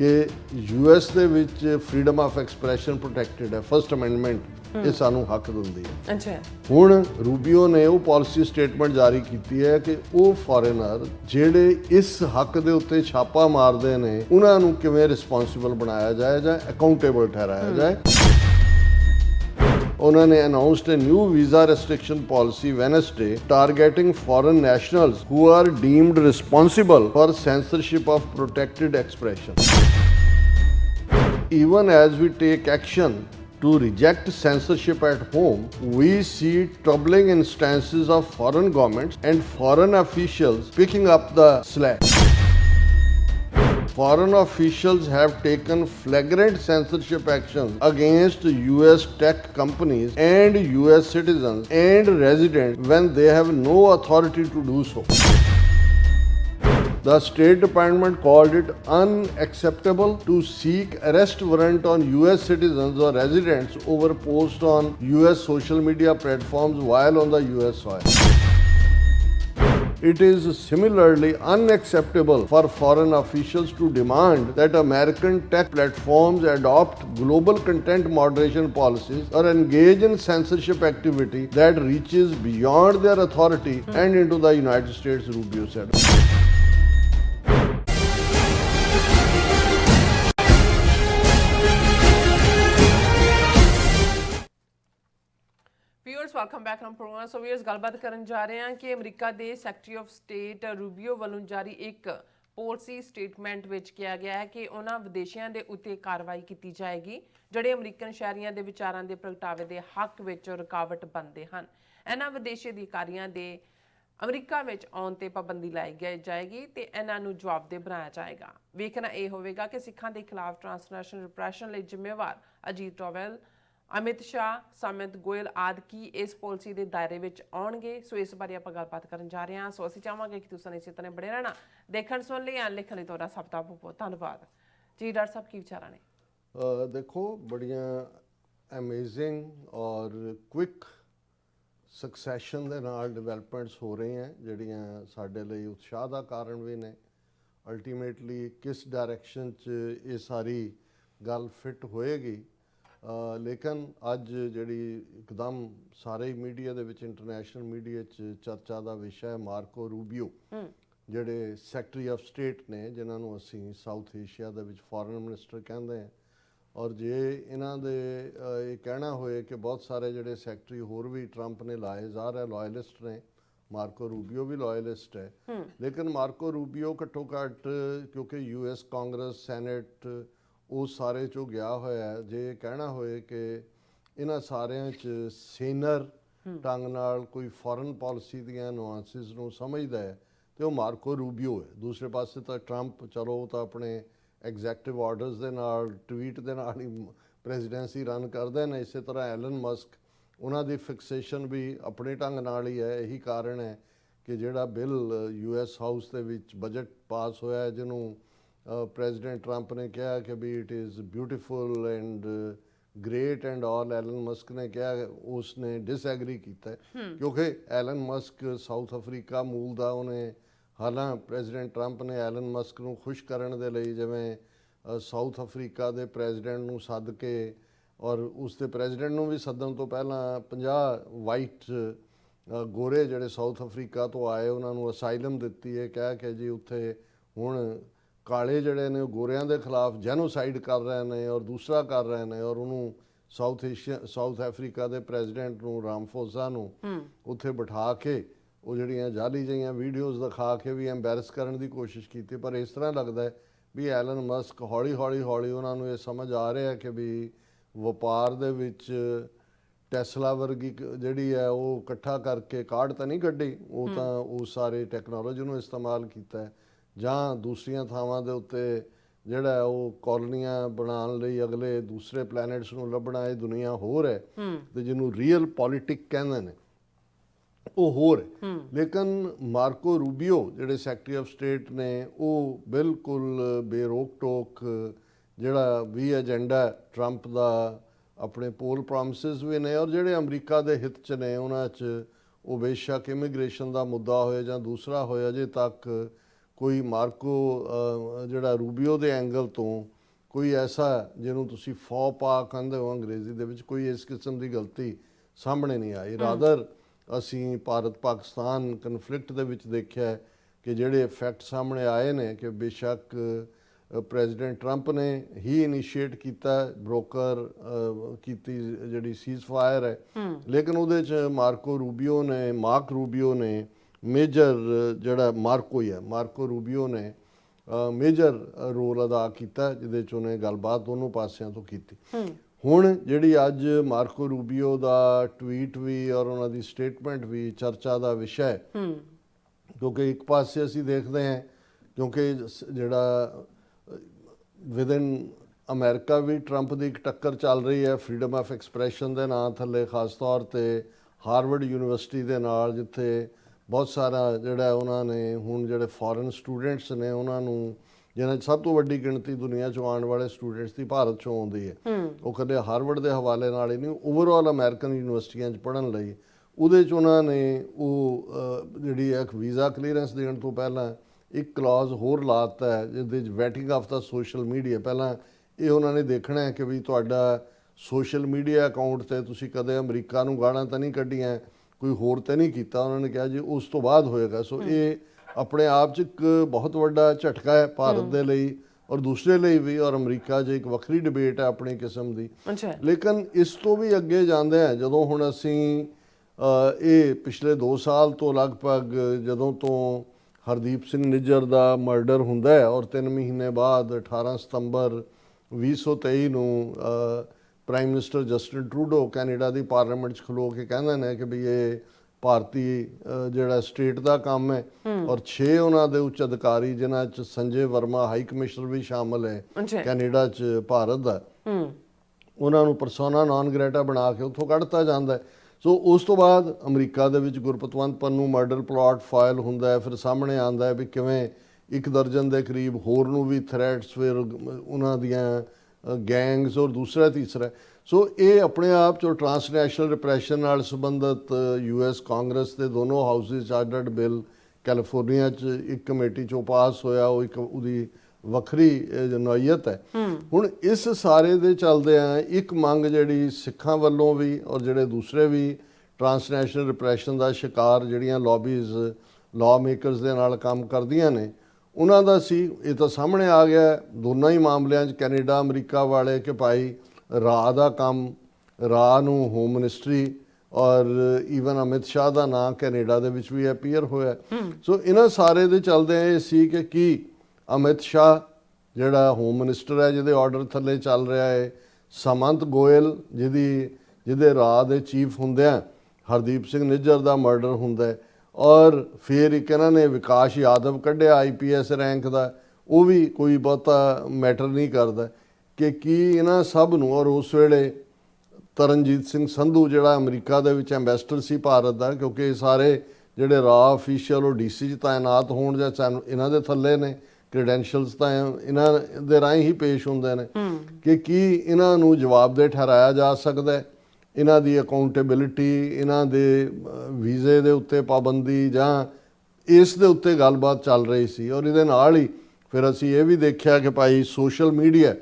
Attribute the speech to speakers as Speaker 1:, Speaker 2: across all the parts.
Speaker 1: ਕਿ ਯੂਐਸ ਦੇ ਵਿੱਚ ਫਰੀडम ਆਫ ਐਕਸਪ੍ਰੈਸ਼ਨ ਪ੍ਰੋਟੈਕਟਡ ਹੈ ਫਰਸਟ ਅਮੈਂਡਮੈਂਟ ਇਹ ਸਾਨੂੰ ਹੱਕ ਦਿੰਦੀ ਹੈ
Speaker 2: ਅੱਛਾ
Speaker 1: ਹੁਣ ਰੂਬੀਓ ਨੇ ਉਹ ਪਾਲਿਸੀ ਸਟੇਟਮੈਂਟ ਜਾਰੀ ਕੀਤੀ ਹੈ ਕਿ ਉਹ ਫੋਰੇਨਰ ਜਿਹੜੇ ਇਸ ਹੱਕ ਦੇ ਉੱਤੇ ਛਾਪਾ ਮਾਰਦੇ ਨੇ ਉਹਨਾਂ ਨੂੰ ਕਿਵੇਂ ਰਿਸਪੌਂਸਿਬਲ ਬਣਾਇਆ ਜਾਏ ਜਾਂ ਅਕਾਊਂਟੇਬਲ ਠਹਿਰਾਇਆ ਜਾਏ ਉਹਨਾਂ ਨੇ announced a new visa restriction policy Wednesday targeting foreign nationals who are deemed responsible for censorship of protected expression. Even as we take action to reject censorship at home, we see troubling instances of foreign governments and foreign officials picking up the slack. Foreign officials have taken flagrant censorship actions against US tech companies and US citizens and residents when they have no authority to do so. The State Department called it unacceptable to seek arrest warrant on US citizens or residents over posts on US social media platforms while on the US soil. It is similarly unacceptable for foreign officials to demand that American tech platforms adopt global content moderation policies or engage in censorship activity that reaches beyond their authority and into the United States, Rubio said.
Speaker 2: Welcome back from programme so viewers ਗੱਲਬਾਤ ਕਰਨ ਜਾ ਰਹੇ ਹਾਂ ਕਿ America ਦੇ secretary of state Rubio ਵੱਲੋਂ ਜਾਰੀ ਇੱਕ ਪਾਲਿਸੀ ਸਟੇਟਮੈਂਟ ਵਿੱਚ ਕਿਹਾ ਗਿਆ ਹੈ ਕਿ ਉਹਨਾਂ ਵਿਦੇਸ਼ੀਆਂ ਦੇ ਉੱਤੇ ਕਾਰਵਾਈ ਕੀਤੀ ਜਾਏਗੀ, ਜਿਹੜੇ ਅਮਰੀਕਨ ਸ਼ਹਿਰੀਆਂ ਦੇ ਵਿਚਾਰਾਂ ਦੇ ਪ੍ਰਗਟਾਵੇ ਦੇ ਹੱਕ ਵਿੱਚ ਰੁਕਾਵਟ ਬਣਦੇ ਹਨ। ਇਹਨਾਂ ਵਿਦੇਸ਼ੀ ਅਧਿਕਾਰੀਆਂ ਦੇ ਅਮਰੀਕਾ ਵਿੱਚ ਆਉਣ ਤੇ ਪਾਬੰਦੀ ਲਾਈ ਗਈ ਜਾਏਗੀ ਤੇ ਇਹਨਾਂ ਨੂੰ ਜਵਾਬਦੇਹ ਬਣਾਇਆ ਜਾਏਗਾ। ਵੇਖਣਾ ਇਹ ਹੋਵੇਗਾ ਕਿ ਸਿੱਖਾਂ ਦੇ ਖਿਲਾਫ ਟ੍ਰਾਂਸਨੈਸ਼ਨਲ ਰਿਪਰੈਸ਼ਨ ਲਈ ਜ਼ਿੰਮੇਵਾਰ ਅਜੀਤ ਡੋਵਲ ਅਮਿਤ ਸ਼ਾਹ, ਸਮਿਤ ਗੋਇਲ ਆਦਿ ਕੀ ਇਸ ਪਾਲਿਸੀ ਦੇ ਦਾਇਰੇ ਵਿੱਚ ਆਉਣਗੇ? ਸੋ ਇਸ ਬਾਰੇ ਆਪਾਂ ਗੱਲਬਾਤ ਕਰਨ ਜਾ ਰਹੇ ਹਾਂ। ਸੋ ਅਸੀਂ ਚਾਹਾਂਗੇ ਕਿ ਤੁਸੀਂ ਇਸੇ ਤਰ੍ਹਾਂ ਬੜੇ ਰਹਿਣਾ। ਦੇਖਣ ਸੁਣ ਲਈ ਆਂ ਲਿਖਣ ਲਈ ਤੁਹਾਡਾ ਸਭ ਦਾ ਬਹੁਤ ਬਹੁਤ ਧੰਨਵਾਦ। ਜੀ, ਡਾਕਟਰ ਸਾਹਿਬ, ਕੀ ਵਿਚਾਰਾਂ ਨੇ?
Speaker 1: ਦੇਖੋ, ਬੜੀਆਂ ਅਮੇਜ਼ਿੰਗ ਔਰ ਕੁਇਕ ਸਕਸੈਸ਼ਨ ਦੇ ਨਾਲ ਡਿਵੈਲਪਮੈਂਟਸ ਹੋ ਰਹੀਆਂ ਜਿਹੜੀਆਂ ਸਾਡੇ ਲਈ ਉਤਸ਼ਾਹ ਦਾ ਕਾਰਨ ਵੀ ਨੇ। ਅਲਟੀਮੇਟਲੀ ਕਿਸ ਡਾਇਰੈਕਸ਼ਨ 'ਚ ਇਹ ਸਾਰੀ ਗੱਲ ਫਿੱਟ ਹੋਏਗੀ ਲੇਕਿਨ ਅੱਜ ਜਿਹੜੀ ਇੱਕਦਮ ਸਾਰੇ ਮੀਡੀਆ ਦੇ ਵਿੱਚ ਇੰਟਰਨੈਸ਼ਨਲ ਮੀਡੀਆ 'ਚ ਚਰਚਾ ਦਾ ਵਿਸ਼ਾ ਹੈ ਮਾਰਕੋ ਰੂਬੀਓ ਜਿਹੜੇ ਸੈਕਟਰੀ ਆਫ ਸਟੇਟ ਨੇ ਜਿਨ੍ਹਾਂ ਨੂੰ ਅਸੀਂ ਸਾਊਥ ਏਸ਼ੀਆ ਦੇ ਵਿੱਚ ਫੋਰਨ ਮਿਨਿਸਟਰ ਕਹਿੰਦੇ ਹਾਂ। ਔਰ ਜੇ ਇਹਨਾਂ ਦੇ ਇਹ ਕਹਿਣਾ ਹੋਏ ਕਿ ਬਹੁਤ ਸਾਰੇ ਜਿਹੜੇ ਸੈਕਟਰੀ ਹੋਰ ਵੀ ਟਰੰਪ ਨੇ ਲਾਏ ਜ਼ਾਹਰ ਹੈ ਲਾਇਲਿਸਟ ਨੇ ਮਾਰਕੋ ਰੂਬੀਓ ਵੀ ਲਾਇਲਿਸਟ ਹੈ। ਲੇਕਿਨ ਮਾਰਕੋ ਰੂਬੀਓ ਘੱਟੋ ਘੱਟ ਕਿਉਂਕਿ ਯੂਐਸ ਕਾਂਗਰਸ ਸੈਨੇਟ ਉਹ ਸਾਰੇ ਚੋਂ ਗਿਆ ਹੋਇਆ ਜੇ ਕਹਿਣਾ ਹੋਏ ਕਿ ਇਹਨਾਂ ਸਾਰਿਆਂ 'ਚ ਸੇਨਰ ਢੰਗ ਨਾਲ ਕੋਈ ਫੋਰਨ ਪਾਲਿਸੀ ਦੀਆਂ ਨੁਆਂਸਸ ਨੂੰ ਸਮਝਦਾ ਹੈ ਤੇ ਉਹ ਮਾਰਕੋ ਰੂਬੀਓ ਹੈ। ਦੂਸਰੇ ਪਾਸੇ ਤਾਂ ਟਰੰਪ ਚਲੋ ਉਹ ਤਾਂ ਆਪਣੇ ਐਗਜ਼ੈਕਟਿਵ ਆਰਡਰਸ ਦੇ ਨਾਲ ਟਵੀਟ ਦੇ ਨਾਲ ਹੀ ਪ੍ਰੈਜ਼ੀਡੈਂਸੀ ਰਨ ਕਰਦੇ ਨੇ ਇਸੇ ਤਰ੍ਹਾਂ ਐਲਨ ਮਸਕ ਉਹਨਾਂ ਦੀ ਫਿਕਸੇਸ਼ਨ ਵੀ ਆਪਣੇ ਢੰਗ ਨਾਲ ਹੀ ਹੈ। ਇਹੀ ਕਾਰਨ ਹੈ ਕਿ ਜਿਹੜਾ ਬਿੱਲ ਯੂਐਸ ਹਾਊਸ ਦੇ ਵਿੱਚ ਬਜਟ ਪਾਸ ਹੋਇਆ ਜਿਹਨੂੰ ਪ੍ਰੈਜ਼ੀਡੈਂਟ ਟਰੰਪ ਨੇ ਕਿਹਾ ਕਿ ਵੀ it is beautiful and great and all Elon Musk ਨੇ ਕਿਹਾ ਉਸ ਨੇ ਡਿਸਐਗਰੀ ਕੀਤਾ। ਕਿਉਂਕਿ ਐਲਨ ਮਸਕ ਸਾਊਥ ਅਫਰੀਕਾ ਮੂਲ ਦਾ ਉਹਨੇ ਹਾਲਾਂ ਪ੍ਰੈਜ਼ੀਡੈਂਟ ਟਰੰਪ ਨੇ ਐਲਨ ਮਸਕ ਨੂੰ ਖੁਸ਼ ਕਰਨ ਦੇ ਲਈ ਜਿਵੇਂ ਸਾਊਥ ਅਫਰੀਕਾ ਦੇ ਪ੍ਰੈਜ਼ੀਡੈਂਟ ਨੂੰ ਸੱਦ ਕੇ ਔਰ ਉਸ ਦੇ ਪ੍ਰੈਜ਼ੀਡੈਂਟ ਨੂੰ ਵੀ ਸੱਦਣ ਤੋਂ ਪਹਿਲਾਂ 50 ਵਾਈਟ ਗੋਰੇ ਜਿਹੜੇ ਸਾਊਥ ਅਫਰੀਕਾ ਤੋਂ ਆਏ ਉਹਨਾਂ ਨੂੰ ਅਸਾਈਲਮ ਦਿੱਤੀ ਹੈ ਕਹਿ ਕੇ ਜੀ ਉੱਥੇ ਹੁਣ ਕਾਲੇ ਜਿਹੜੇ ਨੇ ਉਹ ਗੋਰਿਆਂ ਦੇ ਖਿਲਾਫ ਜੈਨੋਸਾਈਡ ਕਰ ਰਹੇ ਨੇ ਔਰ ਦੂਸਰਾ ਕਰ ਰਹੇ ਨੇ ਔਰ ਉਹਨੂੰ ਸਾਊਥ ਏਸ਼ੀਆ ਸਾਊਥ ਅਫਰੀਕਾ ਦੇ ਪ੍ਰੈਜ਼ੀਡੈਂਟ ਨੂੰ ਰਾਮਫੋਸਾ ਨੂੰ ਉੱਥੇ ਬਿਠਾ ਕੇ ਉਹ ਜਿਹੜੀਆਂ ਜਾਲੀ ਜਿਹੀਆਂ ਵੀਡੀਓਜ਼ ਦਿਖਾ ਕੇ ਵੀ ਐਮਬੈਰਸ ਕਰਨ ਦੀ ਕੋਸ਼ਿਸ਼ ਕੀਤੀ ਪਰ ਇਸ ਤਰ੍ਹਾਂ ਲੱਗਦਾ ਹੈ ਵੀ ਐਲਨ ਮਸਕ ਹੌਲੀ ਹੌਲੀ ਹੌਲੀ ਉਹਨਾਂ ਨੂੰ ਇਹ ਸਮਝ ਆ ਰਿਹਾ ਕਿ ਵੀ ਵਪਾਰ ਦੇ ਵਿੱਚ ਟੈਸਲਾ ਵਰਗੀ ਜਿਹੜੀ ਹੈ ਉਹ ਇਕੱਠਾ ਕਰਕੇ ਕਾਢ ਤਾਂ ਨਹੀਂ ਕੱਢੀ ਉਹ ਤਾਂ ਉਹ ਸਾਰੇ ਟੈਕਨੋਲੋਜੀ ਨੂੰ ਇਸਤੇਮਾਲ ਕੀਤਾ ਹੈ। ਜਾਂ ਦੂਸਰੀਆਂ ਥਾਵਾਂ ਦੇ ਉੱਤੇ ਜਿਹੜਾ ਉਹ ਕਾਲੋਨੀਆਂ ਬਣਾਉਣ ਲਈ ਅਗਲੇ ਦੂਸਰੇ ਪਲੈਨਟਸ ਨੂੰ ਲੱਭਣਾ ਇਹ ਦੁਨੀਆ ਹੋਰ ਹੈ ਤੇ ਜਿਹਨੂੰ ਰੀਅਲ ਪੋਲਿਟਿਕ ਕਹਿੰਦੇ ਨੇ ਉਹ ਹੋਰ ਹੈ। ਲੇਕਿਨ ਮਾਰਕੋ ਰੂਬੀਓ ਜਿਹੜੇ ਸੈਕਟਰੀ ਆਫ ਸਟੇਟ ਨੇ ਉਹ ਬਿਲਕੁਲ ਬੇਰੋਕ ਟੋਕ ਜਿਹੜਾ ਵੀ ਏਜੰਡਾ ਟਰੰਪ ਦਾ ਆਪਣੇ ਪੋਲ ਪ੍ਰੋਮਿਸਸ ਵੀ ਨੇ ਔਰ ਜਿਹੜੇ ਅਮਰੀਕਾ ਦੇ ਹਿੱਤ ਚ ਨੇ ਉਹਨਾਂ ਚ ਉਹ ਬੇਸ਼ੱਕ ਇਮੀਗ੍ਰੇਸ਼ਨ ਦਾ ਮੁੱਦਾ ਹੋਏ ਜਾਂ ਦੂਸਰਾ ਹੋਏ ਅਜੇ ਤੱਕ ਕੋਈ ਮਾਰਕੋ ਜਿਹੜਾ ਰੂਬੀਓ ਦੇ ਐਂਗਲ ਤੋਂ ਕੋਈ ਐਸਾ ਜਿਹਨੂੰ ਤੁਸੀਂ ਫੌ ਪਾ ਕਹਿੰਦੇ ਹੋ ਅੰਗਰੇਜ਼ੀ ਦੇ ਵਿੱਚ ਕੋਈ ਇਸ ਕਿਸਮ ਦੀ ਗਲਤੀ ਸਾਹਮਣੇ ਨਹੀਂ ਆਈ। ਰਾਦਰ ਅਸੀਂ ਭਾਰਤ ਪਾਕਿਸਤਾਨ ਕਨਫਲਿਕਟ ਦੇ ਵਿੱਚ ਦੇਖਿਆ ਕਿ ਜਿਹੜੇ ਇਫੈਕਟ ਸਾਹਮਣੇ ਆਏ ਨੇ ਕਿ ਬੇਸ਼ੱਕ ਪ੍ਰੈਜ਼ੀਡੈਂਟ ਟਰੰਪ ਨੇ ਹੀ ਇਨੀਸ਼ੀਏਟ ਕੀਤਾ ਬ੍ਰੋਕਰ ਕੀਤੀ ਜਿਹੜੀ ਸੀਜ਼ਫਾਇਰ ਹੈ। ਲੇਕਿਨ ਉਹਦੇ ਚ ਮਾਰਕੋ ਰੂਬੀਓ ਨੇ ਮਾਰਕ ਰੂਬੀਓ ਨੇ ਮੇਜਰ ਜਿਹੜਾ ਮਾਰਕੋ ਹੀ ਹੈ ਮਾਰਕੋ ਰੂਬੀਓ ਨੇ ਮੇਜਰ ਰੋਲ ਅਦਾ ਕੀਤਾ ਜਿਹਦੇ ਚ ਉਹਨੇ ਗੱਲਬਾਤ ਦੋਨੋਂ ਪਾਸਿਆਂ ਤੋਂ ਕੀਤੀ। ਹੁਣ ਜਿਹੜੀ ਅੱਜ ਮਾਰਕੋ ਰੂਬੀਓ ਦਾ ਟਵੀਟ ਵੀ ਔਰ ਉਹਨਾਂ ਦੀ ਸਟੇਟਮੈਂਟ ਵੀ ਚਰਚਾ ਦਾ ਵਿਸ਼ਾ ਹੈ। ਕਿਉਂਕਿ ਇੱਕ ਪਾਸੇ ਅਸੀਂ ਦੇਖਦੇ ਹਾਂ ਕਿਉਂਕਿ ਜਿਹੜਾ ਵਿਦਨ ਅਮਰੀਕਾ ਵੀ ਟਰੰਪ ਦੀ ਇੱਕ ਟੱਕਰ ਚੱਲ ਰਹੀ ਹੈ ਫਰੀडम ਆਫ ਐਕਸਪ੍ਰੈਸ਼ਨ ਦੇ ਨਾਂ ਥੱਲੇ ਖਾਸ ਤੌਰ ਤੇ ਹਾਰਵਰਡ ਯੂਨੀਵਰਸਿਟੀ ਦੇ ਨਾਲ ਜਿੱਥੇ ਬਹੁਤ ਸਾਰਾ ਜਿਹੜਾ ਉਹਨਾਂ ਨੇ ਹੁਣ ਜਿਹੜੇ ਫੋਰਨ ਸਟੂਡੈਂਟਸ ਨੇ ਉਹਨਾਂ ਨੂੰ ਜਿਹਨਾਂ 'ਚ ਸਭ ਤੋਂ ਵੱਡੀ ਗਿਣਤੀ ਦੁਨੀਆ 'ਚੋਂ ਆਉਣ ਵਾਲੇ ਸਟੂਡੈਂਟਸ ਦੀ ਭਾਰਤ 'ਚੋਂ ਆਉਂਦੀ ਹੈ। ਉਹ ਕਦੇ ਹਾਰਵਰਡ ਦੇ ਹਵਾਲੇ ਨਾਲ ਹੀ ਨਹੀਂ ਓਵਰਆਲ ਅਮਰੀਕਨ ਯੂਨੀਵਰਸਿਟੀਆਂ 'ਚ ਪੜ੍ਹਨ ਲਈ। ਉਹਦੇ 'ਚ ਉਹਨਾਂ ਨੇ ਉਹ ਜਿਹੜੀ ਇੱਕ ਵੀਜ਼ਾ ਕਲੀਅਰੈਂਸ ਦੇਣ ਤੋਂ ਪਹਿਲਾਂ ਇੱਕ ਕਲੌਜ਼ ਹੋਰ ਲਾਤਾ ਹੈ ਜਿਹਦੇ 'ਚ ਵੈਟਿੰਗ ਆਫ ਦਾ ਸੋਸ਼ਲ ਮੀਡੀਆ ਪਹਿਲਾਂ ਇਹ ਉਹਨਾਂ ਨੇ ਦੇਖਣਾ ਹੈ ਕਿ ਵੀ ਤੁਹਾਡਾ ਸੋਸ਼ਲ ਮੀਡੀਆ ਅਕਾਊਂਟ ਤੇ ਤੁਸੀਂ ਕਦੇ ਅਮਰੀਕਾ ਨੂੰ ਗਾਲਾਂ ਤਾਂ ਨਹੀਂ ਕੱਢੀਆਂ ਕੋਈ ਹੋਰ ਤਾਂ ਨਹੀਂ ਕੀਤਾ ਉਹਨਾਂ ਨੇ ਕਿਹਾ ਜੀ ਉਸ ਤੋਂ ਬਾਅਦ ਹੋਏਗਾ। ਸੋ ਇਹ ਆਪਣੇ ਆਪ 'ਚ ਇੱਕ ਬਹੁਤ ਵੱਡਾ ਝਟਕਾ ਹੈ ਭਾਰਤ ਦੇ ਲਈ ਔਰ ਦੂਸਰੇ ਲਈ ਵੀ ਔਰ ਅਮਰੀਕਾ 'ਚ ਇੱਕ ਵੱਖਰੀ ਡਿਬੇਟ ਹੈ ਆਪਣੀ ਕਿਸਮ ਦੀ। ਲੇਕਿਨ ਇਸ ਤੋਂ ਵੀ ਅੱਗੇ ਜਾਂਦੇ ਆ ਜਦੋਂ ਹੁਣ ਅਸੀਂ ਇਹ ਪਿਛਲੇ 2 ਸਾਲ ਤੋਂ ਲਗਭਗ ਜਦੋਂ ਤੋਂ ਹਰਦੀਪ ਸਿੰਘ ਨਿੱਜਰ ਦਾ ਮਰਡਰ ਹੁੰਦਾ ਹੈ ਔਰ 3 ਮਹੀਨੇ ਬਾਅਦ 18 ਸਤੰਬਰ 2023 ਨੂੰ prime minister Justin Trudeau Canada ਦੀ ਪਾਰਲੀਮੈਂਟ 'ਚ ਖਲੋ ਕੇ ਕਹਿੰਦੇ ਨੇ ਕਿ ਵੀ ਇਹ ਭਾਰਤੀ ਜਿਹੜਾ ਸਟੇਟ ਦਾ ਕੰਮ ਹੈ ਔਰ 6 ਉਹਨਾਂ ਦੇ ਉੱਚ ਅਧਿਕਾਰੀ ਜਿਨ੍ਹਾਂ 'ਚ ਸੰਜੇ ਵਰਮਾ ਹਾਈ ਕਮਿਸ਼ਨਰ ਵੀ ਸ਼ਾਮਲ ਹੈ ਕੈਨੇਡਾ 'ਚ ਭਾਰਤ ਦਾ। ਉਹਨਾਂ ਨੂੰ ਪਰਸੋਨਾ ਨਾਨ ਗ੍ਰੈਟਾ ਬਣਾ ਕੇ ਉੱਥੋਂ ਕੱਢਤਾ ਜਾਂਦਾ ਹੈ। ਸੋ ਉਸ ਤੋਂ ਬਾਅਦ ਅਮਰੀਕਾ ਦੇ ਵਿੱਚ Gurpatwant Pannun murder plot file ਹੁੰਦਾ ਹੈ ਫਿਰ ਸਾਹਮਣੇ ਆਉਂਦਾ ਹੈ ਵੀ ਕਿਵੇਂ ਇੱਕ ਦਰਜਨ ਦੇ ਕਰੀਬ ਹੋਰ ਨੂੰ ਵੀ ਥ੍ਰੈਟਸ ਫਿਰ ਉਹਨਾਂ ਦੀਆਂ ਗੈਂਗਸ ਔਰ ਦੂਸਰਾ ਤੀਸਰਾ ਸੋ ਇਹ ਆਪਣੇ ਆਪ ਚ ਟ੍ਰਾਂਸਨੈਸ਼ਨਲ ਰਿਪਰੈਸ਼ਨ ਨਾਲ ਸੰਬੰਧਿਤ ਯੂਐਸ ਕਾਂਗਰਸ ਦੇ ਦੋਨੋਂ ਹਾਊਸਿਸ ਆਰਡਰਡ ਬਿੱਲ ਕੈਲੀਫੋਰਨੀਆ ਚ ਇੱਕ ਕਮੇਟੀ ਚੋਂ ਪਾਸ ਹੋਇਆ ਉਹ ਇੱਕ ਉਹਦੀ ਵੱਖਰੀ ਨੌਈਅਤ ਹੈ। ਹੁਣ ਇਸ ਸਾਰੇ ਦੇ ਚੱਲਦੇ ਆ ਇੱਕ ਮੰਗ ਜਿਹੜੀ ਸਿੱਖਾਂ ਵੱਲੋਂ ਵੀ ਔਰ ਜਿਹੜੇ ਦੂਸਰੇ ਵੀ ਟ੍ਰਾਂਸਨੈਸ਼ਨਲ ਰਿਪਰੈਸ਼ਨ ਦਾ ਸ਼ਿਕਾਰ ਜਿਹੜੀਆਂ ਲੌਬੀਜ਼ ਲਾਅ ਮੇਕਰਸ ਦੇ ਨਾਲ ਕੰਮ ਕਰਦੀਆਂ ਨੇ ਉਹਨਾਂ ਦਾ ਸੀ ਇਹ ਤਾਂ ਸਾਹਮਣੇ ਆ ਗਿਆ ਦੋਨਾਂ ਹੀ ਮਾਮਲਿਆਂ 'ਚ ਕੈਨੇਡਾ ਅਮਰੀਕਾ ਵਾਲੇ ਕਿ ਭਾਈ ਰਾਹ ਦਾ ਕੰਮ ਰਾਹ ਨੂੰ ਹੋਮ ਮਿਨਿਸਟਰੀ ਔਰ ਈਵਨ ਅਮਿਤ ਸ਼ਾਹ ਦਾ ਨਾਂ ਕੈਨੇਡਾ ਦੇ ਵਿੱਚ ਵੀ ਅਪੀਅਰ ਹੋਇਆ। ਸੋ ਇਹਨਾਂ ਸਾਰੇ ਦੇ ਚੱਲਦੇ ਇਹ ਸੀ ਕਿ ਕੀ ਅਮਿਤ ਸ਼ਾਹ ਜਿਹੜਾ ਹੋਮ ਮਿਨਿਸਟਰ ਹੈ ਜਿਹਦੇ ਆਰਡਰ ਥੱਲੇ ਚੱਲ ਰਿਹਾ ਹੈ ਸਮੰਤ ਗੋਇਲ ਜਿਹਦੀ ਜਿਹਦੇ ਰਾਹ ਦੇ ਚੀਫ ਹੁੰਦਿਆਂ ਹਰਦੀਪ ਸਿੰਘ ਨਿੱਜਰ ਦਾ ਮਰਡਰ ਹੁੰਦਾ ਹੈ। ਔਰ ਫਿਰ ਇੱਕ ਇਹਨਾਂ ਨੇ ਵਿਕਾਸ ਯਾਦਵ ਕੱਢਿਆ ਆਈਪੀਐਸ ਰੈਂਕ ਦਾ ਉਹ ਵੀ ਕੋਈ ਬਹੁਤਾ ਮੈਟਰ ਨਹੀਂ ਕਰਦਾ। ਕਿ ਕੀ ਇਹਨਾਂ ਸਭ ਨੂੰ ਔਰ ਉਸ ਵੇਲੇ ਤਰਨਜੀਤ ਸਿੰਘ ਸੰਧੂ ਜਿਹੜਾ ਅਮਰੀਕਾ ਦੇ ਵਿੱਚ ਐਮਬੈਸਡਰ ਸੀ ਭਾਰਤ ਦਾ ਕਿਉਂਕਿ ਇਹ ਸਾਰੇ ਜਿਹੜੇ ਰਾ ਅਫੀਸ਼ੀਅਲ ਉਹ ਡੀਸੀ 'ਚ ਤਾਇਨਾਤ ਹੋਣ ਜਾਂ ਸਾਨੂੰ ਇਹਨਾਂ ਦੇ ਥੱਲੇ ਨੇ ਕ੍ਰੈਡੈਂਸ਼ੀਅਲਸ ਤਾਂ ਇਹਨਾਂ ਦੇ ਰਾਹੀਂ ਹੀ ਪੇਸ਼ ਹੁੰਦੇ ਨੇ। ਕਿ ਕੀ ਇਹਨਾਂ ਨੂੰ ਜਵਾਬਦੇਹ ਠਹਿਰਾਇਆ ਜਾ ਸਕਦਾ ਹੈ? ਇਹਨਾਂ ਦੀ ਅਕਾਊਂਟੇਬਿਲਿਟੀ ਇਹਨਾਂ ਦੇ ਵੀਜ਼ੇ ਦੇ ਉੱਤੇ ਪਾਬੰਦੀ ਜਾਂ ਇਸ ਦੇ ਉੱਤੇ ਗੱਲਬਾਤ ਚੱਲ ਰਹੀ ਸੀ ਔਰ ਇਹਦੇ ਨਾਲ ਹੀ ਫਿਰ ਅਸੀਂ ਇਹ ਵੀ ਦੇਖਿਆ ਕਿ ਭਾਈ ਸੋਸ਼ਲ ਮੀਡੀਆ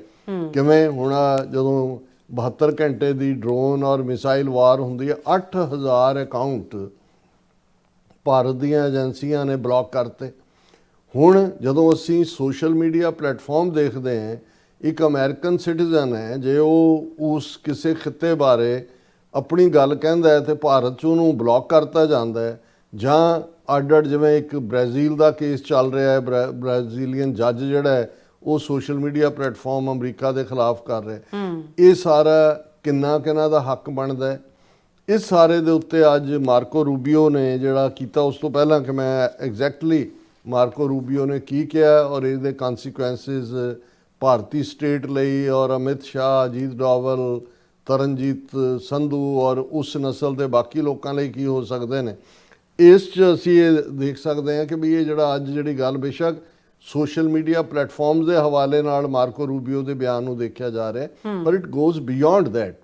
Speaker 1: ਕਿਵੇਂ ਹੁਣ ਜਦੋਂ 72 ਘੰਟੇ ਦੀ ਡਰੋਨ ਔਰ ਮਿਸਾਈਲ ਵਾਰ ਹੁੰਦੀ ਹੈ 8000 ਅਕਾਊਂਟ ਭਾਰਤ ਦੀਆਂ ਏਜੰਸੀਆਂ ਨੇ ਬਲੌਕ ਕਰਤੇ। ਹੁਣ ਜਦੋਂ ਅਸੀਂ ਸੋਸ਼ਲ ਮੀਡੀਆ ਪਲੇਟਫਾਰਮ ਦੇਖਦੇ ਹਾਂ ਇੱਕ ਅਮਰੀਕਨ ਸਿਟੀਜ਼ਨ ਹੈ ਜੇ ਉਹ ਉਸ ਕਿਸੇ ਖਿੱਤੇ ਬਾਰੇ ਆਪਣੀ ਗੱਲ ਕਹਿੰਦਾ ਹੈ ਤੇ ਭਾਰਤ 'ਚ ਉਹਨੂੰ ਬਲੌਕ ਕਰਤਾ ਜਾਂਦਾ ਹੈ। ਜਾਂ ਅੱਡ-ਅੱਡ ਜਿਵੇਂ ਇੱਕ ਬ੍ਰਾਜ਼ੀਲ ਦਾ ਕੇਸ ਚੱਲ ਰਿਹਾ ਹੈ ਬ੍ਰਾ- ਬ੍ਰਾਜ਼ੀਲੀਅਨ ਜੱਜ ਜਿਹੜਾ ਹੈ ਉਹ ਸੋਸ਼ਲ ਮੀਡੀਆ ਪਲੇਟਫਾਰਮ ਅਮਰੀਕਾ ਦੇ ਖਿਲਾਫ ਕਰ ਰਿਹਾ ਹੈ। ਇਹ ਸਾਰਾ ਕਿੰਨਾ ਕਿੰਨਾ ਦਾ ਹੱਕ ਬਣਦਾ ਹੈ? ਇਸ ਸਾਰੇ ਦੇ ਉੱਤੇ ਅੱਜ ਮਾਰਕੋ ਰੂਬੀਓ ਨੇ ਜਿਹੜਾ ਕੀਤਾ ਉਸ ਤੋਂ ਪਹਿਲਾਂ ਕਿ ਮੈਂ ਐਗਜ਼ੈਕਟਲੀ ਮਾਰਕੋ ਰੂਬੀਓ ਨੇ ਕੀ ਕਿਹਾ ਔਰ ਇਹਦੇ ਕਨਸੀਕੁਐਂਸਸ ਭਾਰਤੀ ਸਟੇਟ ਲਈ ਔਰ ਅਮਿਤ ਸ਼ਾਹ ਅਜੀਤ ਡੋਵਲ ਤਰਨਜੀਤ ਸੰਧੂ ਔਰ ਉਸ ਨਸਲ ਦੇ ਬਾਕੀ ਲੋਕਾਂ ਲਈ ਕੀ ਹੋ ਸਕਦੇ ਨੇ? ਇਸ 'ਚ ਅਸੀਂ ਇਹ ਦੇਖ ਸਕਦੇ ਹਾਂ ਕਿ ਵੀ ਇਹ ਜਿਹੜਾ ਅੱਜ ਜਿਹੜੀ ਗੱਲ ਬੇਸ਼ੱਕ ਸੋਸ਼ਲ ਮੀਡੀਆ ਪਲੇਟਫਾਰਮਸ ਦੇ ਹਵਾਲੇ ਨਾਲ ਮਾਰਕੋ ਰੂਬੀਓ ਦੇ ਬਿਆਨ ਨੂੰ ਦੇਖਿਆ ਜਾ ਰਿਹਾ ਪਰ ਇਟ ਗੋਜ਼ ਬਿਯੋਂਡ ਥੈਟ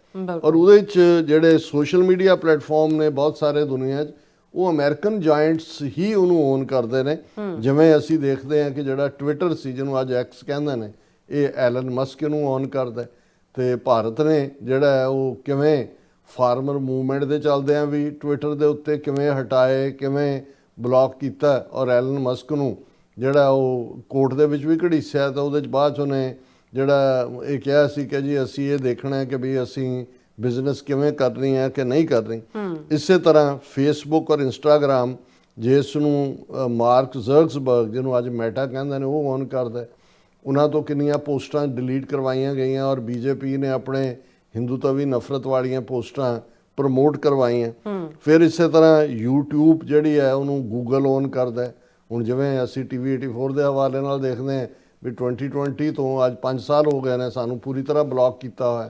Speaker 1: ਔਰ ਉਹਦੇ ਚ ਜਿਹੜੇ ਸੋਸ਼ਲ ਮੀਡੀਆ ਪਲੇਟਫਾਰਮ ਨੇ ਬਹੁਤ ਸਾਰੇ ਦੁਨੀਆ 'ਚ ਉਹ ਅਮਰੀਕਨ ਜਾਇੰਟਸ ਹੀ ਉਹਨੂੰ ਓਨ ਕਰਦੇ ਨੇ। ਜਿਵੇਂ ਅਸੀਂ ਦੇਖਦੇ ਹਾਂ ਕਿ ਜਿਹੜਾ ਟਵਿੱਟਰ ਸੀ ਜਿਹਨੂੰ ਅੱਜ ਐਕਸ ਕਹਿੰਦੇ ਨੇ ਇਹ ਐਲਨ ਮਸਕ ਨੂੰ ਓਨ ਕਰਦਾ। ਤੇ ਭਾਰਤ ਨੇ ਜਿਹੜਾ ਉਹ ਕਿਵੇਂ ਫਾਰਮਰ ਮੂਵਮੈਂਟ ਦੇ ਚੱਲਦੇ ਆ ਵੀ ਟਵਿੱਟਰ ਦੇ ਉੱਤੇ ਕਿਵੇਂ ਹਟਾਏ ਕਿਵੇਂ ਬਲੌਕ ਕੀਤਾ ਔਰ ਐਲਨ ਮਸਕ ਨੂੰ ਜਿਹੜਾ ਉਹ ਕੋਰਟ ਦੇ ਵਿੱਚ ਵੀ ਘੜੀਸਿਆ ਤਾਂ ਉਹਦੇ ਚ ਬਾਅਦ ਚ ਉਹਨੇ ਜਿਹੜਾ ਇਹ ਕਿਹਾ ਸੀ ਕਿ ਜੀ ਅਸੀਂ ਇਹ ਦੇਖਣਾ ਹੈ ਕਿ ਵੀ ਅਸੀਂ ਬਿਜ਼ਨਸ ਕਿਵੇਂ ਕਰ ਰਹੀ ਹੈ ਕਿ ਨਹੀਂ ਕਰ ਰਹੀ ਇਸੇ ਤਰ੍ਹਾਂ ਫੇਸਬੁੱਕ ਔਰ ਇੰਸਟਾਗ੍ਰam ਜਿਸ ਨੂੰ ਮਾਰਕ ਜ਼ਰਕਸਬਰਗ ਜਿਹਨੂੰ ਅੱਜ ਮੈਟਾ ਕਹਿੰਦੇ ਨੇ ਉਹ ਓਨ ਕਰਦਾ ਹੈ। ਉਹਨਾਂ ਤੋਂ ਕਿੰਨੀਆਂ ਪੋਸਟਾਂ ਡਿਲੀਟ ਕਰਵਾਈਆਂ ਗਈਆਂ ਔਰ ਬੀਜੇਪੀ ਨੇ ਆਪਣੇ ਹਿੰਦੂਤਵੀ ਨਫ਼ਰਤ ਵਾਲੀਆਂ ਪੋਸਟਾਂ ਪ੍ਰਮੋਟ ਕਰਵਾਈਆਂ। ਫਿਰ ਇਸੇ ਤਰ੍ਹਾਂ YouTube ਜਿਹੜੀ ਹੈ, ਉਹਨੂੰ Google ਔਨ ਕਰਦਾ ਹੁਣ ਜਿਵੇਂ ਅਸੀਂ ਟੀਵੀ 84 ਦੇ ਹਵਾਲੇ ਨਾਲ ਦੇਖਦੇ ਹਾਂ ਵੀ 2020 ਤੋਂ ਅੱਜ 5 ਸਾਲ ਹੋ ਗਏ ਨੇ, ਸਾਨੂੰ ਪੂਰੀ ਤਰ੍ਹਾਂ ਬਲੌਕ ਕੀਤਾ ਹੋਇਆ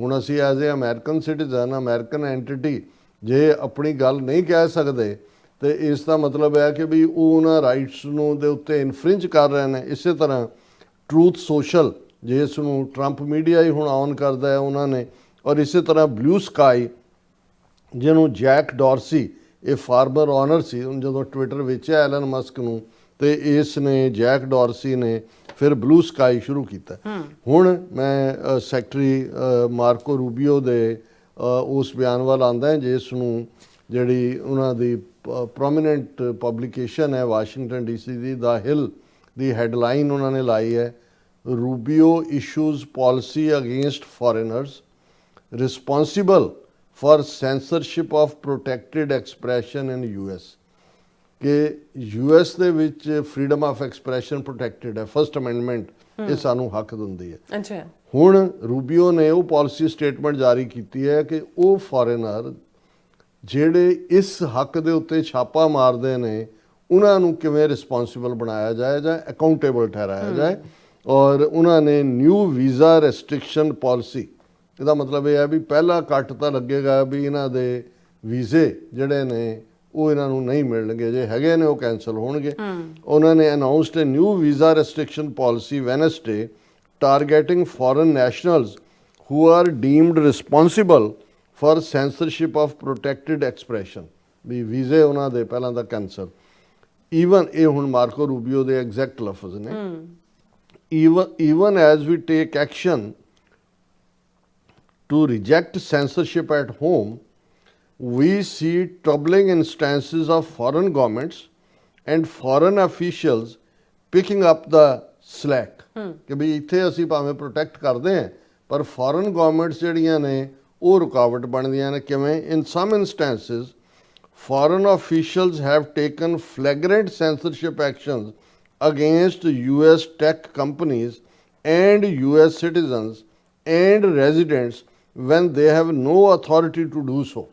Speaker 1: ਹੁਣ ਅਸੀਂ as a American citizen American entity ਜੇ ਆਪਣੀ ਗੱਲ ਨਹੀਂ ਕਹਿ ਸਕਦੇ, ਤੇ ਇਸ ਦਾ ਮਤਲਬ ਹੈ ਕਿ ਵੀ ਉਹ ਉਹਨਾਂ ਰਾਈਟਸ ਨੂੰ ਦੇ ਉੱਤੇ ਇਨਫ੍ਰਿੰਜ ਕਰ ਰਹੇ ਨੇ। ਇਸੇ ਤਰ੍ਹਾਂ ਟਰੂਥ ਸੋਸ਼ਲ ਜਿਸ ਨੂੰ ਟਰੰਪ ਮੀਡੀਆ ਹੀ ਹੁਣ ਆਨ ਕਰਦਾ ਹੈ ਉਹਨਾਂ ਨੇ ਔਰ ਇਸੇ ਤਰ੍ਹਾਂ ਬਲੂ ਸਕਾਈ ਜਿਹਨੂੰ ਜੈਕ ਡਾਰਸੀ ਇਹ ਫਾਰਮਰ ਓਨਰ ਸੀ ਹੁਣ ਜਦੋਂ ਟਵਿੱਟਰ ਵੇਚਿਆ ਐਲਨ ਮਸਕ ਨੂੰ ਤੇ ਇਸ ਨੇ ਜੈਕ ਡਾਰਸੀ ਨੇ ਫਿਰ ਬਲੂ ਸਕਾਈ ਸ਼ੁਰੂ ਕੀਤਾ। ਹੁਣ ਮੈਂ ਸੈਕਟਰੀ ਮਾਰਕੋ ਰੂਬੀਓ ਦੇ ਉਸ ਬਿਆਨ ਵੱਲ ਆਂਦਾ ਹੈ ਜਿਸ ਨੂੰ ਜਿਹੜੀ ਉਹਨਾਂ ਦੀ ਪ੍ਰੋਮਿਨੈਂਟ ਪਬਲਿਕੇਸ਼ਨ ਹੈ ਵਾਸ਼ਿੰਗਟਨ ਡੀਸੀ ਦੀ ਦਾ ਹਿਲ ਦੀ ਹੈਡਲਾਈਨ ਉਹਨਾਂ ਨੇ ਲਾਈ ਹੈ Rubio issues policy against foreigners responsible for censorship of protected expression in US ਕਿ US ਦੇ ਵਿੱਚ freedom of expression protected ਹੈ ਫਰਸਟ ਅਮੈਂਡਮੈਂਟ ਇਹ ਸਾਨੂੰ ਹੱਕ ਦਿੰਦੀ ਹੈ।
Speaker 2: ਅੱਛਾ।
Speaker 1: ਹੁਣ ਰੂਬੀਓ ਨੇ ਉਹ ਪਾਲਿਸੀ ਸਟੇਟਮੈਂਟ ਜਾਰੀ ਕੀਤੀ ਹੈ ਕਿ ਉਹ ਫੋਰੇਨਰ ਜਿਹੜੇ ਇਸ ਹੱਕ ਦੇ ਉੱਤੇ ਛਾਪਾ ਮਾਰਦੇ ਨੇ ਉਹਨਾਂ ਨੂੰ ਕਿਵੇਂ ਰਿਸਪੌਂਸਿਬਲ ਬਣਾਇਆ ਜਾਏ ਜਾਂ ਅਕਾਊਂਟੇਬਲ ਠਹਿਰਾਇਆ ਜਾਏ ਔਰ ਉਹਨਾਂ ਨੇ ਨਿਊ ਵੀਜ਼ਾ ਰੈਸਟ੍ਰਿਕਸ਼ਨ ਪਾਲਿਸੀ ਇਹਦਾ ਮਤਲਬ ਇਹ ਹੈ ਵੀ ਪਹਿਲਾ ਕੱਟ ਤਾਂ ਲੱਗੇਗਾ ਵੀ ਇਹਨਾਂ ਦੇ ਵੀਜ਼ੇ ਜਿਹੜੇ ਨੇ ਉਹ ਇਹਨਾਂ ਨੂੰ ਨਹੀਂ ਮਿਲਣਗੇ ਜੇ ਹੈਗੇ ਨੇ ਉਹ ਕੈਨਸਲ ਹੋਣਗੇ। ਉਹਨਾਂ ਨੇ announced a new visa restriction policy Wednesday targeting foreign nationals who are deemed responsible for censorship of protected expression ਵੀ ਵੀਜ਼ੇ ਉਹਨਾਂ ਦੇ ਪਹਿਲਾਂ ਤਾਂ ਕੈਂਸਲ ਈਵਨ ਇਹ ਹੁਣ ਮਾਰਕੋ ਰੂਬੀਓ ਦੇ ਐਗਜ਼ੈਕਟ ਲਫ਼ਜ਼ ਨੇ even even as we take action to reject censorship at home we see troubling instances of foreign governments and foreign officials picking up the slack ਕਿ ਵੀ ਇੱਥੇ ਅਸੀਂ ਭਾਵੇਂ ਪ੍ਰੋਟੈਕਟ ਕਰਦੇ ਹਾਂ ਪਰ ਫੋਰਨ ਗਵਰਨਮੈਂਟਸ ਜਿਹੜੀਆਂ ਨੇ ਉਹ ਰੁਕਾਵਟ ਬਣਦੀਆਂ ਨੇ ਕਿਵੇਂ in some instances foreign officials have taken flagrant censorship actions against US tech companies and US citizens and residents when they have no authority to do so.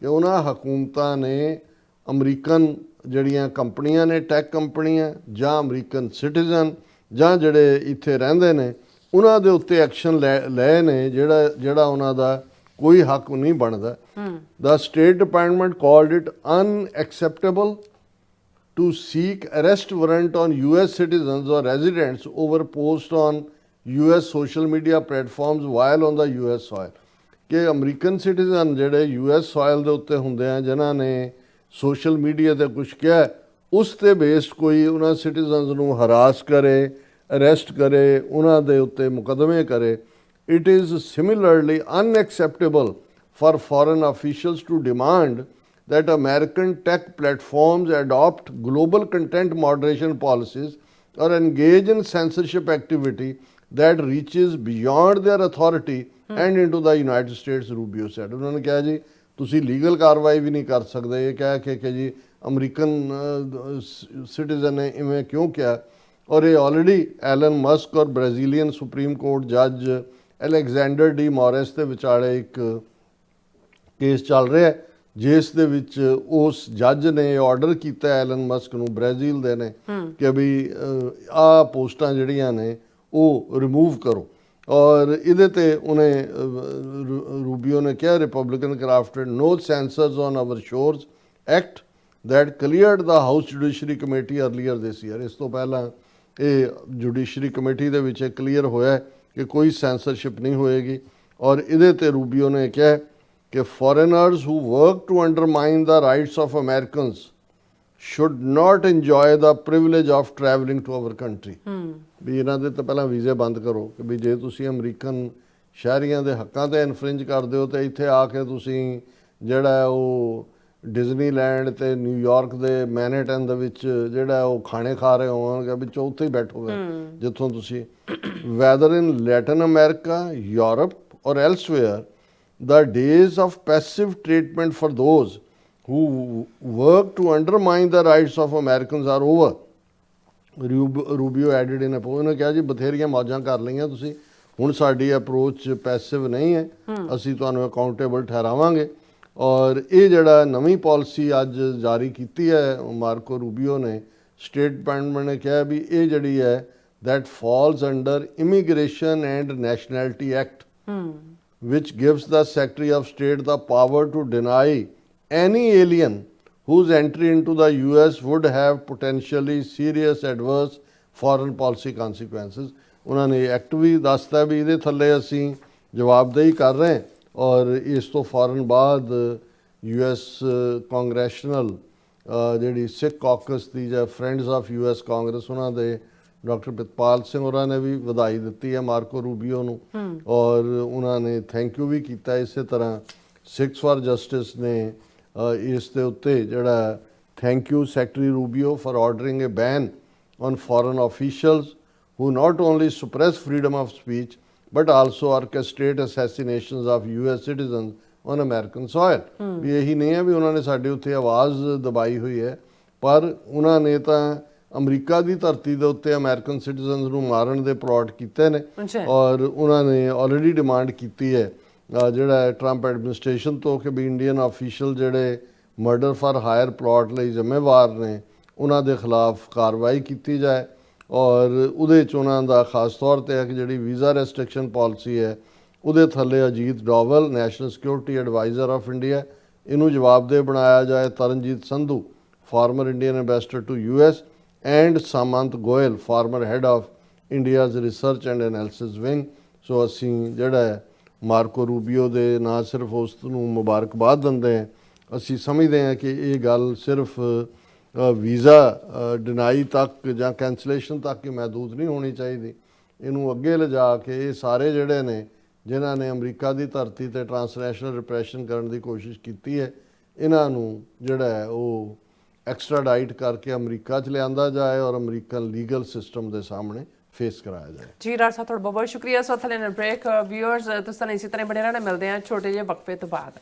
Speaker 1: ਕਿ ਉਹਨਾਂ ਹਕੂਮਤਾਂ ਨੇ ਅਮਰੀਕਨ ਜਿਹੜੀਆਂ ਕੰਪਨੀਆਂ ਨੇ ਟੈਕ ਕੰਪਨੀਆਂ ਜਾਂ ਅਮਰੀਕਨ ਸਿਟੀਜ਼ਨ ਜਾਂ ਜਿਹੜੇ ਇੱਥੇ ਰਹਿੰਦੇ ਨੇ ਉਹਨਾਂ ਦੇ ਉੱਤੇ ਐਕਸ਼ਨ ਲਏ ਨੇ ਜਿਹੜਾ ਜਿਹੜਾ ਉਹਨਾਂ ਦਾ ਕੋਈ ਹੱਕ ਨਹੀਂ ਬਣਦਾ the state department called it unacceptable to seek arrest warrant on US citizens or residents over post on US social media platforms while on the US soil ਕਿ ਅਮਰੀਕਨ ਸਿਟੀਜ਼ਨ ਜਿਹੜੇ US soil ਦੇ ਉੱਤੇ ਹੁੰਦੇ ਆ ਜਿਨ੍ਹਾਂ ਨੇ social media ਤੇ ਕੁਝ ਕਿਹਾ ਹੈ, ਉਸ ਤੇ ਬੇਸਡ ਕੋਈ ਉਹਨਾਂ ਸਿਟੀਜ਼ਨਸ ਨੂੰ ਹਰਾਸ ਕਰੇ ਅਰੈਸਟ ਕਰੇ ਉਹਨਾਂ ਦੇ ਉੱਤੇ ਮੁਕਦਮੇ ਕਰੇ it is similarly unacceptable for foreign officials to demand that American tech platforms adopt global content moderation policies or engage in censorship activity that reaches beyond their authority and into the United States, Rubio said. ਉਹਨਾਂ ਨੇ ਕਿਹਾ ਜੀ ਤੁਸੀਂ legal ਕਾਰਵਾਈ ਵੀ ਨਹੀਂ ਕਰ ਸਕਦੇ ਇਹ ਕਹਿ ਕੇ ਕਿ ਜੀ ਅਮਰੀਕਨ ਸਿਟੀਜ਼ਨ ਨੇ ਇਵੇਂ ਕਿਉਂ ਕਿਹਾ ਔਰ ਇਹ ਆਲਰੇਡੀ ਐਲਨ ਮਸਕ ਔਰ ਬ੍ਰਾਜ਼ੀਲੀਅਨ ਸੁਪਰੀਮ ਕੋਰਟ ਜੱਜ ਅਲੈਗਜ਼ੈਂਡਰ ਡੀ ਮੋਰਿਸ ਦੇ ਵਿਚਾਲੇ ਇੱਕ ਕੇਸ ਚੱਲ ਰਿਹਾ ਹੈ ਜਿਸ ਦੇ ਵਿੱਚ ਉਸ ਜੱਜ ਨੇ ਆਰਡਰ ਕੀਤਾ ਐਲਨ ਮਸਕ ਨੂੰ ਬ੍ਰਾਜ਼ੀਲ ਦੇ ਨੇ ਕਿ ਵੀ ਆ ਪੋਸਟਾਂ ਜਿਹੜੀਆਂ ਨੇ ਉਹ ਰਿਮੂਵ ਕਰੋ। ਔਰ ਇਹਦੇ ਤੇ ਉਹਨੇ ਰੂਬੀਓ ਨੇ ਕਿਹਾ Republican crafted no censors on our shores act that cleared the House Judiciary Committee earlier this year. ਇਸ ਤੋਂ ਪਹਿਲਾਂ ਇਹ ਜੁਡੀਸ਼ਰੀ ਕਮੇਟੀ ਦੇ ਵਿੱਚ ਕਲੀਅਰ ਹੋਇਆ ਕਿ ਕੋਈ ਸੈਂਸਰਸ਼ਿਪ ਨਹੀਂ ਹੋਏਗੀ। ਔਰ ਇਹਦੇ ਤੇ ਰੂਬੀਓ ਨੇ ਕਿਹਾ ਕਿ foreigners who work to undermine the rights of Americans should not enjoy the privilege of traveling to our country. ਵੀ ਇਹਨਾਂ ਦੇ ਤਾਂ ਪਹਿਲਾਂ ਵੀਜ਼ੇ ਬੰਦ ਕਰੋ ਕਿ ਵੀ ਜੇ ਤੁਸੀਂ ਅਮਰੀਕਨ ਸ਼ਹਿਰੀਆਂ ਦੇ ਹੱਕਾਂ ਤੇ ਇਨਫ੍ਰਿੰਜ ਕਰਦੇ ਹੋ ਤੇ ਇੱਥੇ ਆ ਕੇ ਤੁਸੀਂ ਜਿਹੜਾ ਹੈ ਉਹ ਡਿਜ਼ਨੀਲੈਂਡ ਤੇ ਨਿਊਯਾਰਕ ਦੇ ਮੈਨਹਟਨ ਦੇ ਵਿੱਚ ਜਿਹੜਾ ਹੈ ਉਹ ਖਾਣੇ ਖਾ ਰਹੇ ਹੋਵੋਗੇ ਵਿੱਚ ਉੱਥੇ ਹੀ ਬੈਠੋਗੇ ਜਿੱਥੋਂ ਤੁਸੀਂ whether in Latin America Europe ਔਰ elsewhere the days of passive treatment for those who work to undermine the rights of Americans are over. ਰੂਬ- Rubio added in ਅਪੋ ਉਹਨੇ ਕਿਹਾ ਜੀ ਬਥੇਰੀਆਂ ਮੌਜਾਂ ਕਰ ਲਈਆਂ ਤੁਸੀਂ ਹੁਣ ਸਾਡੀ ਅਪਰੋਚ ਪੈਸਿਵ ਨਹੀਂ ਹੈ ਅਸੀਂ ਤੁਹਾਨੂੰ ਅਕਾਊਂਟੇਬਲ ਠਹਿਰਾਵਾਂਗੇ ਔਰ ਇਹ ਜਿਹੜਾ ਨਵੀਂ ਪਾਲਿਸੀ ਅੱਜ ਜਾਰੀ ਕੀਤੀ ਹੈ ਮਾਰਕੋ ਰੂਬੀਓ ਨੇ ਸਟੇਟ ਡਿਪਾਰਟਮੈਂਟ ਨੇ ਕਿਹਾ ਵੀ ਇਹ ਜਿਹੜੀ ਹੈ that falls under immigration and nationality act Which gives the Secretary of State the power to deny any alien whose entry into the US would have potentially serious adverse foreign policy consequences. ਉਹਨਾਂ ਨੇ act ਵੀ ਦੱਸਤਾ ਵੀ ਇਹਦੇ ਥੱਲੇ ਅਸੀਂ ਜਵਾਬਦੇਹੀ ਕਰ ਰਹੇ ਹਾਂ ਔਰ ਇਸ ਤੋਂ ਫੌਰਨ ਬਾਅਦ ਯੂਐਸ ਕਾਂਗਰੈਸ਼ਨਲ ਜਿਹੜੀ ਸਿੱਖ ਕਾਕਸ ਦੀ ਜਾਂ ਫਰੈਂਡਸ ਆਫ ਯੂਐਸ ਕਾਂਗਰਸ ਉਹਨਾਂ ਦੇ ਡਾਕਟਰ ਪ੍ਰਿਤਪਾਲ ਸਿੰਘ ਹੋਰਾਂ ਨੇ ਵੀ ਵਧਾਈ ਦਿੱਤੀ ਹੈ ਮਾਰਕੋ ਰੂਬੀਓ ਨੂੰ। ਔਰ ਉਹਨਾਂ ਨੇ ਥੈਂਕ ਯੂ ਵੀ ਕੀਤਾ ਇਸੇ ਤਰ੍ਹਾਂ ਸਿਕਸ ਫਾਰ ਜਸਟਿਸ ਨੇ ਇਸ ਦੇ ਉੱਤੇ ਜਿਹੜਾ thank you secretary Rubio for ordering a ban on foreign officials who not only suppress freedom of speech but also orchestrate assassinations of US citizens on American soil ਵੀ ਇਹੀ ਨਹੀਂ ਹੈ ਵੀ ਉਹਨਾਂ ਨੇ ਸਾਡੇ ਉੱਤੇ ਆਵਾਜ਼ ਦਬਾਈ ਹੋਈ ਹੈ ਪਰ ਉਹਨਾਂ ਨੇ ਤਾਂ ਅਮਰੀਕਾ ਦੀ ਧਰਤੀ ਦੇ ਉੱਤੇ ਅਮਰੀਕਨ ਸਿਟੀਜ਼ਨਸ ਨੂੰ ਮਾਰਨ ਦੇ ਪਲਾਟ ਕੀਤੇ ਨੇ। ਔਰ ਉਹਨਾਂ ਨੇ ਆਲਰੇਡੀ ਡਿਮਾਂਡ ਕੀਤੀ ਹੈ। ਜਿਹੜਾ ਟਰੰਪ ਐਡਮਿਨਿਸਟ੍ਰੇਸ਼ਨ ਤੋਂ ਕਿ ਵੀ ਇੰਡੀਅਨ ਅਫੀਸ਼ੀਅਲ ਜਿਹੜੇ ਮਰਡਰ ਫਾਰ ਹਾਇਰ ਪਲਾਟ ਲਈ ਜ਼ਿੰਮੇਵਾਰ ਨੇ ਉਹਨਾਂ ਦੇ ਖਿਲਾਫ ਕਾਰਵਾਈ ਕੀਤੀ ਜਾਏ। ਔਰ ਉਹਦੇ ਚ ਉਹਨਾਂ ਦਾ ਖਾਸ ਤੌਰ ਤੇ ਹੈ ਕਿ ਜਿਹੜੀ ਵੀਜ਼ਾ ਰੈਸਟ੍ਰਿਕਸ਼ਨ ਪਾਲਿਸੀ ਹੈ ਉਹਦੇ ਥੱਲੇ Ajit Doval national security adviser of India ਇਹਨੂੰ ਜਵਾਬਦੇਹ ਬਣਾਇਆ ਜਾਏ। Taranjit Sandhu former Indian ambassador to US and Samant Goel former head of India's research and analysis wing so ਅਸੀਂ ਜਿਹੜਾ ਮਾਰਕੋ ਰੂਬੀਓ ਦੇ ਨਾ ਸਿਰਫ ਉਸ ਨੂੰ ਮੁਬਾਰਕਬਾਦ ਦਿੰਦੇ ਹਾਂ। ਅਸੀਂ ਸਮਝਦੇ ਹਾਂ ਕਿ ਇਹ ਗੱਲ ਸਿਰਫ ਵੀਜ਼ਾ ਡਿਨਾਈ ਤੱਕ ਜਾਂ ਕੈਂਸਲੇਸ਼ਨ ਤੱਕ ਹੀ ਮਹਦੂਦ ਨਹੀਂ ਹੋਣੀ ਚਾਹੀਦੀ। ਇਹਨੂੰ ਅੱਗੇ ਲਿਜਾ ਕੇ ਇਹ ਸਾਰੇ ਜਿਹੜੇ ਨੇ, ਜਿਨ੍ਹਾਂ ਨੇ ਅਮਰੀਕਾ ਦੀ ਧਰਤੀ ਤੇ ਟ੍ਰਾਂਸਨੈਸ਼ਨਲ ਰਿਪਰੈਸ਼ਨ ਕਰਨ ਦੀ ਕੋਸ਼ਿਸ਼ ਕੀਤੀ ਹੈ, ਇਹਨਾਂ ਨੂੰ ਜਿਹੜਾ ਹੈ ਉਹ ਐਕਸਟ੍ਰਾਡਾਈਟ ਕਰਕੇ ਅਮਰੀਕਾ 'ਚ ਲਿਆਂਦਾ ਜਾਏ ਔਰ ਅਮਰੀਕਨ ਲੀਗਲ ਸਿਸਟਮ ਦੇ ਸਾਹਮਣੇ ਫੇਸ ਕਰਾਇਆ ਜਾਏ।
Speaker 2: ਜੀ ਡਾਕਟਰ ਸਾਹਿਬ ਤੁਹਾਡਾ ਬਹੁਤ ਸ਼ੁਕਰੀਆ। ਸੋ ਥਲੇ ਬ੍ਰੇਕ ਵਿਊਅਰਸ ਤੁਸੀਂ ਇਸੇ ਤਰ੍ਹਾਂ ਬਣੇ ਰਹਿਣਾ, ਮਿਲਦੇ ਹਾਂ। ਛੋਟੇ ਜਿਹੇ ਵਕਫੇ ਤੋਂ ਬਾਅਦ।